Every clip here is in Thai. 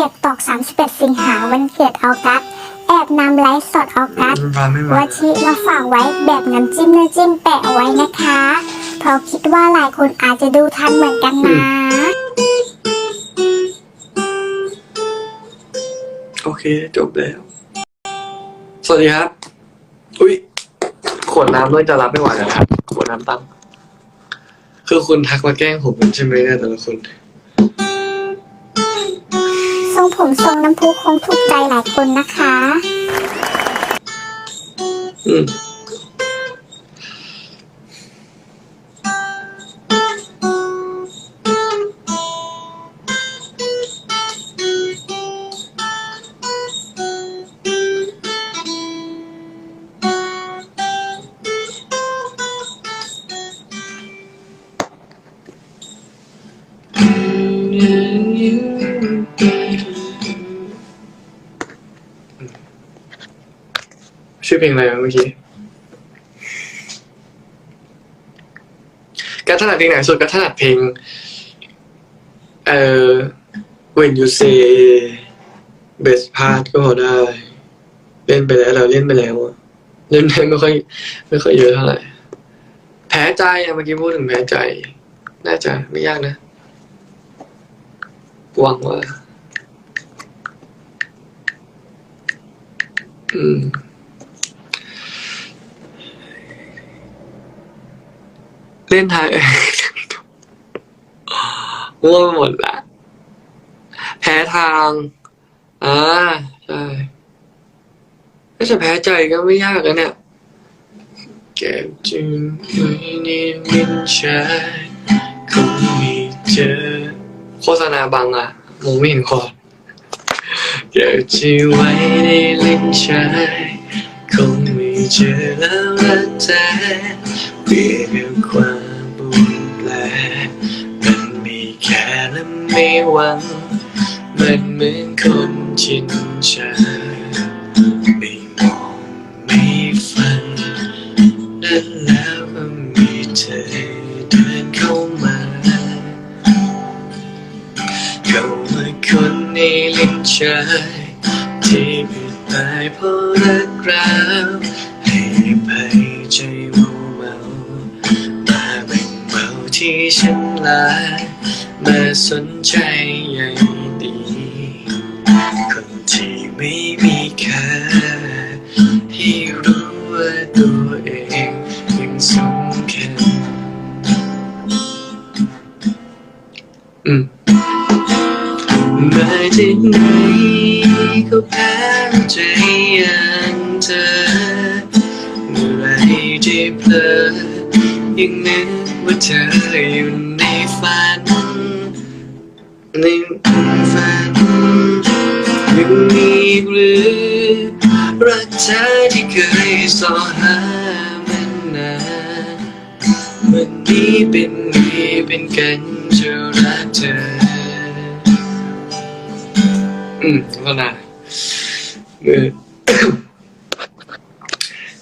เก็บตก 31 สิงหาวันเกิดออกัสแอบนำไลฟ์สดออกัสมาไม่มาวชิมาฝากไว้แบบน้ำจิ้มน้ำจิ้มแปะเอาไว้นะคะเพราะคิดว่าหลายคนอาจจะดูทันเหมือนกันนะ โอเค จบแล้ว สวัสดีครับ อุ้ยขวดน้ำด้วยจะรับไม่ไหวแล้วครับขวดน้ำตั้งคือคุณทักมาแกล้งผมใช่ไหมเนี่ยแต่ละคนทรง ผมทรงน้ำพุคงถูกใจหลายคนนะคะ อืม ชื่อเพลงอะไรเมื่อกี้การถนัดเพลงไหนสุดก็ถนัดเพลง เอ่อ When You Say Best Part ก็พอได้ เล่นไปแล้วเราเล่นไปแล้วเล่นไม่ค่อยไม่ค่อยเยอะเท่าไหร่แพ้ใจอะเมื่อกี้พูดถึงแพ้ใจ น่าจะไม่ยากนะหวังว่า อืม เล่นไทยง่วงไปหมดละ แพ้ทาง อ่า ใช่ถ้าจะแพ้ใจก็ไม่ยากนะเนี่ยเก็บจึงไม่นิมินชายคงไม่เจอ โฆษณาบังอะมองไม่เห็นคอเก็บจีไว้ในลิ้นชายคงไม่เจอแล้วรักแท้เปรียบกับความ วัง มันเหมือนคนชินชาไม่มองไม่ฟังนั่นแล้วก็มีเธอเดินเข้ามาเขามาคนในลิ้นชายที่ม่ตายเพราะรักราวให้ภัยใจมัวเมามาแบ่งเบาที่ฉันลาย มาสนใจใยดี คนที่ไม่มีค่าให้รู้ว่าตัวเองยังสำคัญอืมมาที่ไหนก็แพ้ใจอย่างเธอเมื่อไรที่เพลอยังนึกว่าเธออยู่ ในฝันยังมีหรือรักเธอที่เคยสอหามันนานวันนี้เป็นไงเป็นกันจะรักเธอ อืมก็นะเมื่อ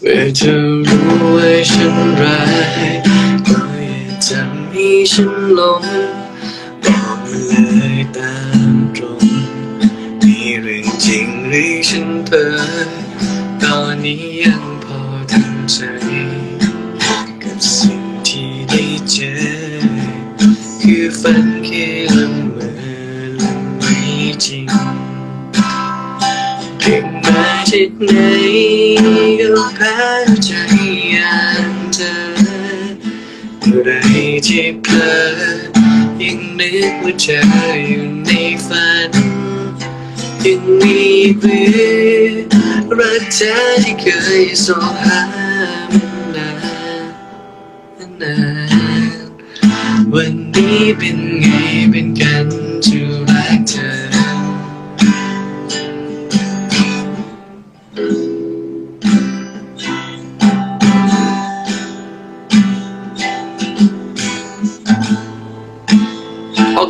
เมื่อเธอรู้ว่าฉันร้ายก็อย่าทำให้ฉันหลง เลยตามตรงมีเรื่องจริงหรือฉันเพ้อตอนนี้ยังพอทำใจ กับสิ่งที่ได้เจอ คือฝันแค่ละเมอและไม่จริงเพียงมาที่ไหนก็แพ้ใจอย่างเธอเมื่อไรที่เพลอ ยังนึกว่าเธออยู่ในฝันยังมีเบื่อรักเธอที่เคยสอหามนานนาน วันนี้เป็นไงเป็นกัน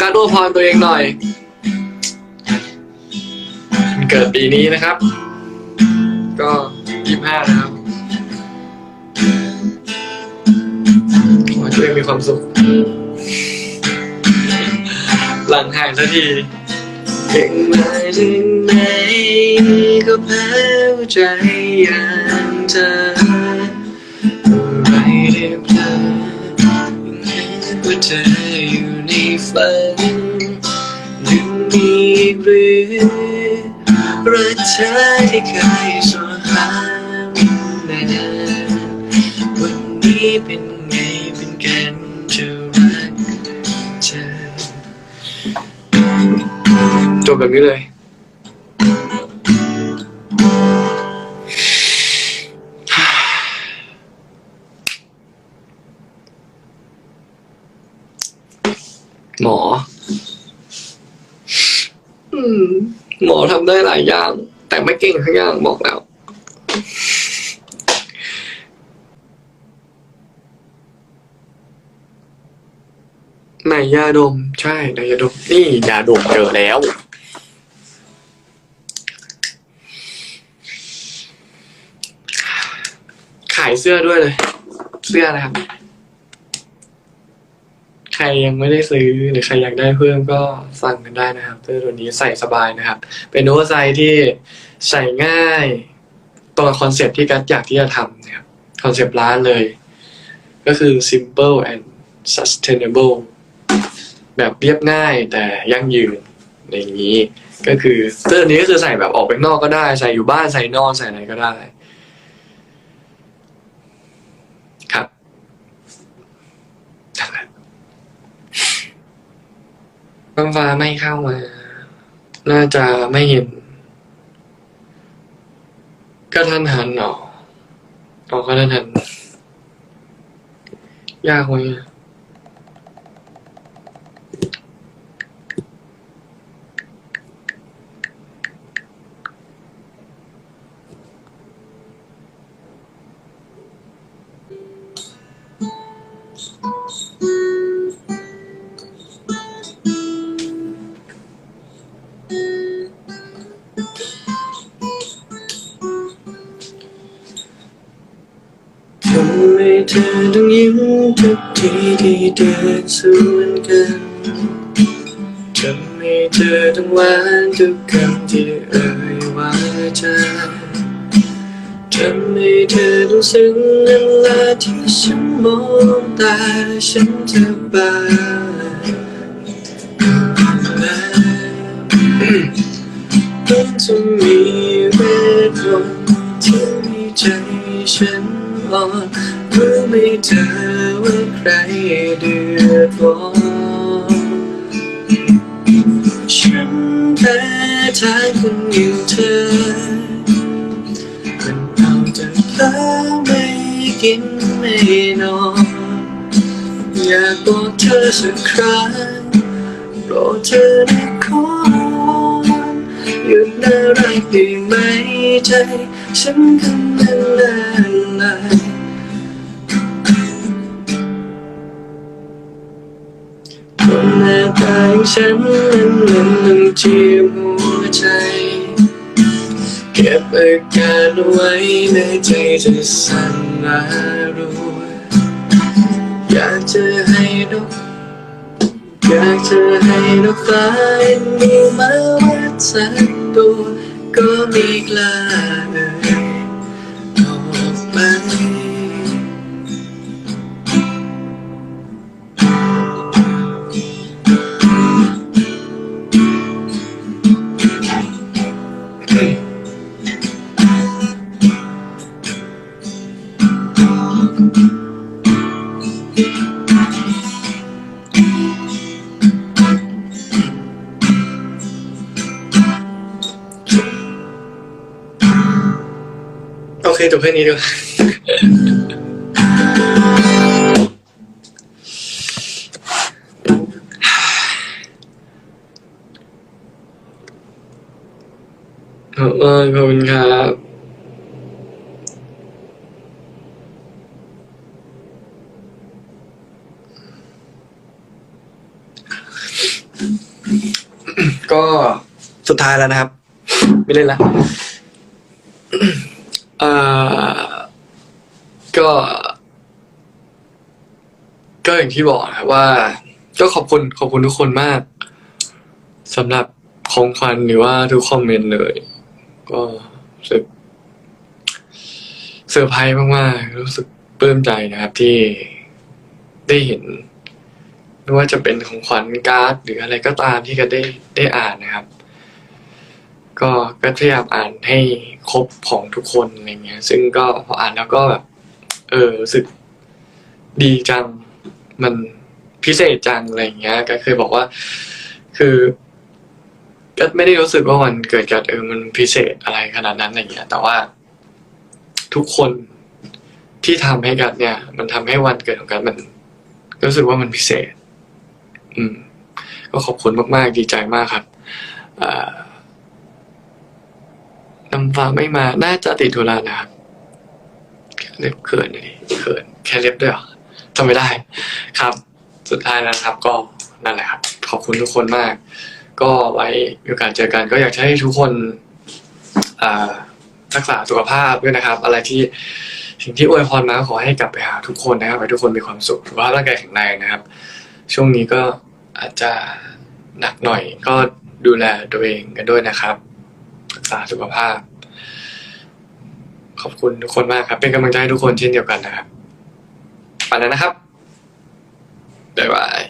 การอวยพรตัวเองหน่อย เกิดปีนี้นะครับ ก็ยี่ห้านะครับขอให้ตัวเองมีความสุข หลังหายสักทีเก่งมาถึงไหนก็แพ้ใจอย่างเธออะไรที่เพลอว่าเธออยู่ใน ฝันยังมีอีกหรือรักเธอที่เคยสวหานานวันนี้เป็นไงเป็นกันจะรักเธอ จบแบบนี้เลย หมอทำได้หลายอย่าง แต่ไม่เก่งทั้งอย่างบอกแล้วไหนยาดม ใช่ไหนยาดม นี่ยาดมเจอแล้วขายเสื้อด้วยเลย เสื้อนะครับ ใครยังไม่ได้ซื้อหรือใครอยากได้เพิ่มก็สั่งกันได้นะครับเสื้อตัวนี้ใส่สบายนะครับ เป็นโอเวอร์ไซส์ที่ใส่ง่ายตรงกับคอนเซ็ปที่กัดอยากที่จะทำนะครับคอนเซ็ปร้านเลย ก็คือ simple and sustainable แบบเรียบง่ายแต่ยั่งยืนอย่างนี้ ก็คือเสื้อตัวนี้ก็คือใส่แบบออกไปนอกก็ได้ ใส่อยู่บ้านใส่นอนใส่อะไรก็ได้ ครับนั่นแหละ ฟ้าฟ้าไม่เข้ามา น่าจะไม่เห็นก็ทันหันหรอออกก็ทันหัน ยากเว้ย เธอต้องยิ้มทุกทีที่เดินสวนกันทำไมเธอต้องหวานทุกคำที่เอ่ยว่าจะทำไมเธอต้องซึ้งเวลาที่ฉันมองตาฉันจะบานต้องจะมีเวทมนต์ที่มีใจฉันอ่อน รู้ไหมเธอว่าใครเดือดร้อนฉันแพ้ทางคนอย่างเธอมันเอาแต่เพ้อไม่กินไม่นอนอยากบอกเธอสักครั้งโปรดเธอได้ขอหยุดน่ารักได้ไหมใจฉันกำลังละลายาตาอย่างฉันนั้นมันต้องจีบหัวใจ เก็บอาการเอาไว้ในใจจะสั่นระรัวอยากจะให้นกอยากจะให้นกฟ้าเอ็นดูมาวัดสักตัวก็ไม่กล้า จบแค่นี้ดีกว่าขอบคุณครับก็สุดท้ายแล้วนะครับ ไม่เล่นแล้ว อ่อก็ ก็อย่างที่บอกนะครับว่า ก็ขอบคุณขอบคุณทุกคนมากสำหรับของขวัญหรือว่าทุกคอมเมนต์เลย ก็รู้สึกเซอร์ไพรส์มากๆรู้สึกปลื้มใจนะครับที่ได้เห็นไม่ว่าจะเป็นของขวัญการ์ด หรืออะไรก็ตามที่ก็ได้ได้อ่านนะครับ ก็ก็พยายามอ่านให้ครบของทุกคนอะไรเงี้ย ซึ่งก็พออ่านแล้วก็แบบเออรู้สึกดีจังมันพิเศษจังอะไรเงี้ย ก็เคยบอกว่า คือก็ไม่ได้รู้สึกว่าวันเกิดกัดเออมันพิเศษอะไรขนาดนั้นอะไรเงี้ย แต่ว่าทุกคนที่ทำให้กัดเนี่ย มันทำให้วันเกิดของกัดมันรู้สึกว่ามันพิเศษ อืม ก็ขอบคุณมากๆดีใจมากครับอ่าำฟ้าไม่มา น่าจะติดธุระนะครับเล็บเขินเลยเขินแค่เล็บด้วยเหรอทำไม่ได้ครับ สุดท้ายนะครับ ก็นั่นแหละครับ ขอบคุณทุกคนมาก ก็ไว้มีโอกาสเจอกัน ก็อยากให้ทุกคนรักษาสุขภาพด้วยนะครับ อะไรที่สิ่งที่อวยพรมาขอให้กลับไปหาทุกคนนะครับให้ทุกคนมีความสุขสุขภาพร่างกายแข็งแรงนะครับ ช่วงนี้ก็อาจจะหนักหน่อยก็ดูแลตัวเองกันด้วยนะครับ ษาสุขภาพ ขอบคุณทุกคนมากครับ เป็นกำลังใจให้ทุกคนเช่นเดียวกันนะครับไปแล้วนะครับบ๊ายบาย